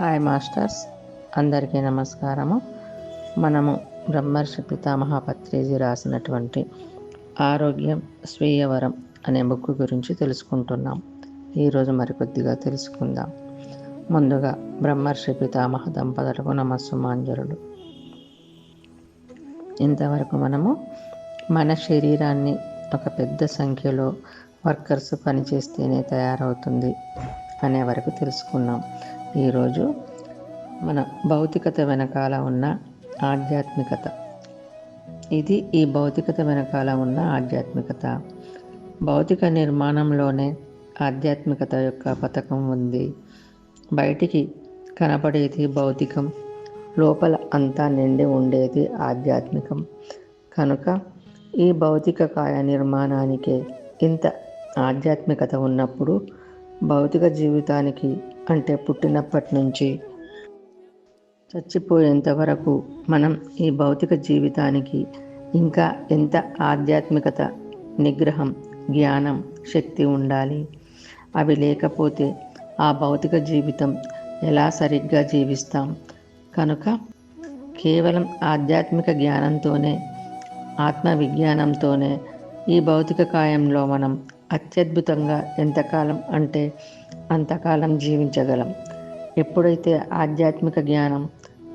Hi masters అందరికీ నమస్కారము. మనము బ్రహ్మర్షి పితామహ పత్రిజీ రాసినటువంటి ఆరోగ్యం స్వీయవరం అనే బుక్ గురించి తెలుసుకుంటున్నాం. ఈరోజు మరికొద్దిగా తెలుసుకుందాం. ముందుగా బ్రహ్మర్షి పితామహ దంపతులకు నమస్సుమాంజరుడు ఇంతవరకు మనము మన శరీరాన్ని ఒక పెద్ద సంఖ్యలో వర్కర్స్ పనిచేస్తేనే తయారవుతుంది అనే వరకు తెలుసుకున్నాం. ఈరోజు మన భౌతికత వెనకాల ఉన్న ఆధ్యాత్మికత. ఇది ఈ భౌతికత వెనకాల ఉన్న ఆధ్యాత్మికత. భౌతిక నిర్మాణంలోనే ఆధ్యాత్మికత యొక్క పథకం ఉంది. బయటికి కనపడేది భౌతికం లోపల అంతా నిండి ఉండేది ఆధ్యాత్మికం. కనుక ఈ భౌతిక కాయ నిర్మాణానికే ఇంత ఆధ్యాత్మికత ఉన్నప్పుడు భౌతిక జీవితానికి అంటే పుట్టినప్పటి నుంచి చచ్చిపోయేంత వరకు మనం ఈ భౌతిక జీవితానికి ఇంకా ఎంత ఆధ్యాత్మికత నిగ్రహం జ్ఞానం శక్తి ఉండాలి? అవి లేకపోతే ఆ భౌతిక జీవితం ఎలా సరిగ్గా జీవిస్తాం? కనుక కేవలం ఆధ్యాత్మిక జ్ఞానంతోనే ఆత్మ విజ్ఞానంతోనే ఈ భౌతిక కాయంలో మనం అత్యద్భుతంగా ఎంతకాలం అంటే అంతకాలం జీవించగలం. ఎప్పుడైతే ఆధ్యాత్మిక జ్ఞానం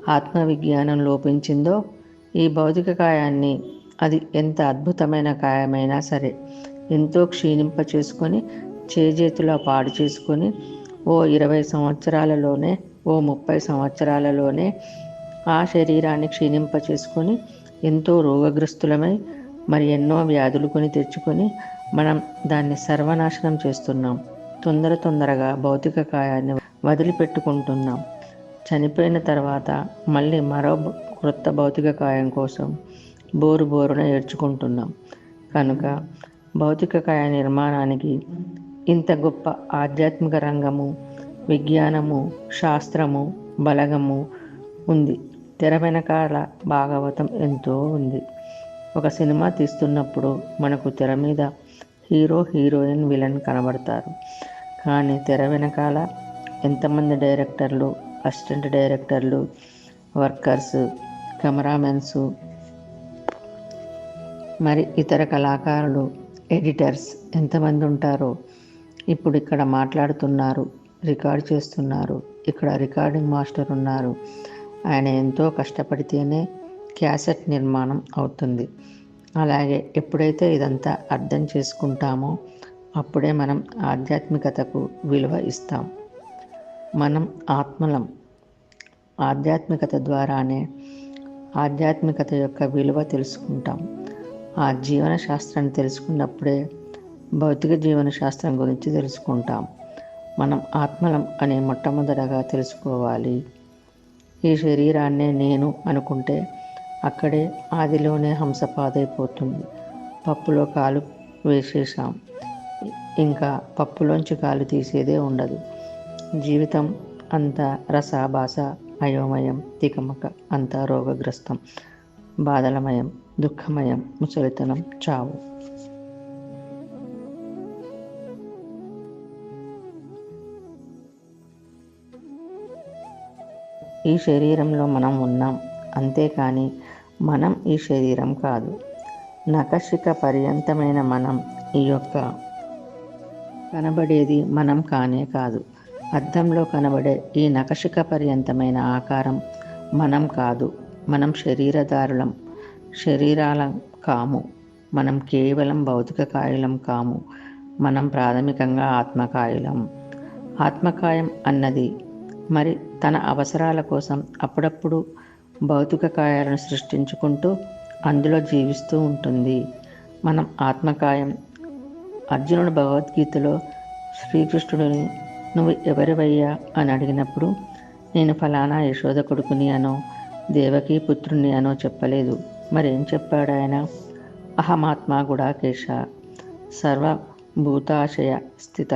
ఆత్మవిజ్ఞానం లోపించిందో ఈ భౌతిక కాయాన్ని అది ఎంత అద్భుతమైన కాయమైనా సరే ఎంతో క్షీణింప చేసుకొని చేజేతులా పాడు చేసుకొని ఓ ఇరవై సంవత్సరాలలోనే ఓ ముప్పై సంవత్సరాలలోనే ఆ శరీరాన్ని క్షీణింప చేసుకొని ఎంతో రోగగ్రస్తులమై మరి ఎన్నో వ్యాధులు కొని తెచ్చుకొని మనం దాన్ని సర్వనాశనం చేస్తున్నాం. తొందర తొందరగా భౌతిక కాయాన్ని వదిలిపెట్టుకుంటున్నాం. చనిపోయిన తర్వాత మళ్ళీ మరో క్రొత్త భౌతిక కాయం కోసం బోరు బోరున ఏడ్చుకుంటున్నాం. కనుక భౌతిక కాయ నిర్మాణానికి ఇంత గొప్ప ఆధ్యాత్మిక రంగము విజ్ఞానము శాస్త్రము బలగము ఉంది. తెర వెనకాల భాగవతం ఎంతో ఉంది. ఒక సినిమా తీస్తున్నప్పుడు మనకు తెర మీద హీరో హీరోయిన్ విలన్ కనబడతారు. కానీ తెర వెనకాల ఎంతమంది డైరెక్టర్లు అసిస్టెంట్ డైరెక్టర్లు వర్కర్స్ కెమెరామెన్స్ మరి ఇతర కళాకారులు ఎడిటర్స్ ఎంతమంది ఉంటారో ఇప్పుడు ఇక్కడ మాట్లాడుతున్నారు రికార్డ్ చేస్తున్నారు. ఇక్కడ రికార్డింగ్ మాస్టర్ ఉన్నారు. ఆయన ఎంతో కష్టపడితేనే క్యాసెట్ నిర్మాణం అవుతుంది. అలాగే ఎప్పుడైతే ఇదంతా అర్థం చేసుకుంటామో అప్పుడే మనం ఆధ్యాత్మికతకు విలువ ఇస్తాం. మనం ఆత్మలం. ఆధ్యాత్మికత ద్వారానే ఆధ్యాత్మికత యొక్క విలువ తెలుసుకుంటాం. ఆ జీవన శాస్త్రాన్ని తెలుసుకున్నప్పుడే భౌతిక జీవన శాస్త్రం గురించి తెలుసుకుంటాం. మనం ఆత్మలం అనే మొట్టమొదటగా తెలుసుకోవాలి. ఈ శరీరాన్నే నేను అనుకుంటే అక్కడే ఆదిలోనే హంస పాదైపోతుంది పప్పులో కాలు వేసేసాం ఇంకా పప్పులోంచి కాలు తీసేదే ఉండదు. జీవితం అంతా రసాభాస అయోమయం తికమక అంతా రోగగ్రస్తం బాధలమయం దుఃఖమయం ముసలితనం చావు. ఈ శరీరంలో మనం ఉన్నాం. అంతేకాని మనం ఈ శరీరం కాదు. నకశిక పర్యంతమైన మనం ఈ యొక్క కనబడేది మనం కానే కాదు. అద్దంలో కనబడే ఈ నకశిక పర్యంతమైన ఆకారం మనం కాదు. మనం శరీరదారులం శరీరాలం కాము. మనం కేవలం భౌతిక కాయలం కాము. మనం ప్రాథమికంగా ఆత్మకాయలం. ఆత్మకాయం అన్నది మరి తన అవసరాల కోసం అప్పుడప్పుడు భౌతిక కాయాలను సృష్టించుకుంటూ అందులో జీవిస్తూ ఉంటుంది. మనం ఆత్మకాయం. అర్జునుడు భగవద్గీతలో శ్రీకృష్ణుడిని నువ్వు ఎవరివయ్యా? అని అడిగినప్పుడు నేను ఫలానా యశోద కొడుకుని అనో దేవకీ పుత్రుని అనో చెప్పలేదు. మరేం చెప్పాడు ఆయన? అహమాత్మ గుడాకేశ సర్వభూతాశయ స్థిత.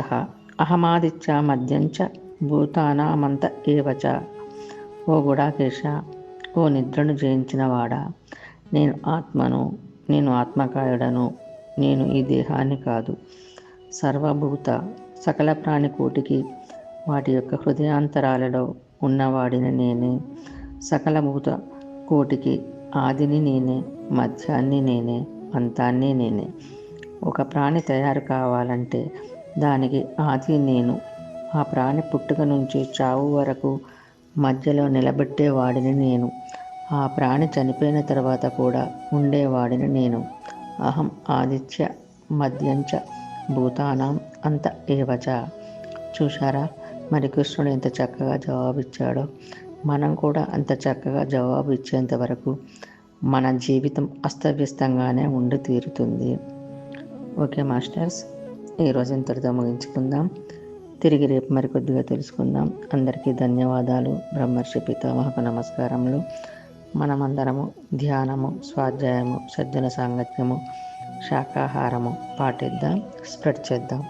అహమాదిత్య మధ్యంచ భూతానామంత ఏవచ. ఓ గుడాకేశ ఓ నిద్రను జయించినవాడా? నేను ఆత్మను నేను ఆత్మకాయుడను నేను ఈ దేహాన్ని కాదు. సర్వభూత సకల ప్రాణికోటికి వాటి యొక్క హృదయాంతరాలలో ఉన్నవాడిని నేనే. సకల భూత కోటికి ఆదిని నేనే మధ్యాన్ని నేనే అంతాన్ని నేనే. ఒక ప్రాణి తయారు కావాలంటే దానికి ఆది నేను. ఆ ప్రాణి పుట్టుక నుంచి చావు వరకు మధ్యలో నిలబెట్టేవాడిని నేను. ఆ ప్రాణి చనిపోయిన తర్వాత కూడా ఉండేవాడిని నేను. అహం ఆదిత్య మధ్యంచ భూతానాం అంత ఏవచ. చూశారా? మరి కృష్ణుడు ఎంత చక్కగా జవాబిచ్చాడో. మనం కూడా అంత చక్కగా జవాబు ఇచ్చేంత వరకు మన జీవితం అస్తవ్యస్తంగానే ఉండి తీరుతుంది. ఓకే మాస్టర్స్ ఈరోజు ఇంతటితో ముగించుకుందాం. తిరిగి రేపు మరికొద్దిగా తెలుసుకుందాం. అందరికీ ధన్యవాదాలు. బ్రహ్మర్షి పితామహకు నమస్కారములు. మనమందరము ధ్యానము స్వాధ్యాయము సజ్జన సాంగత్యము శాకాహారము పాటిద్దాం స్ప్రెడ్ చేద్దాం.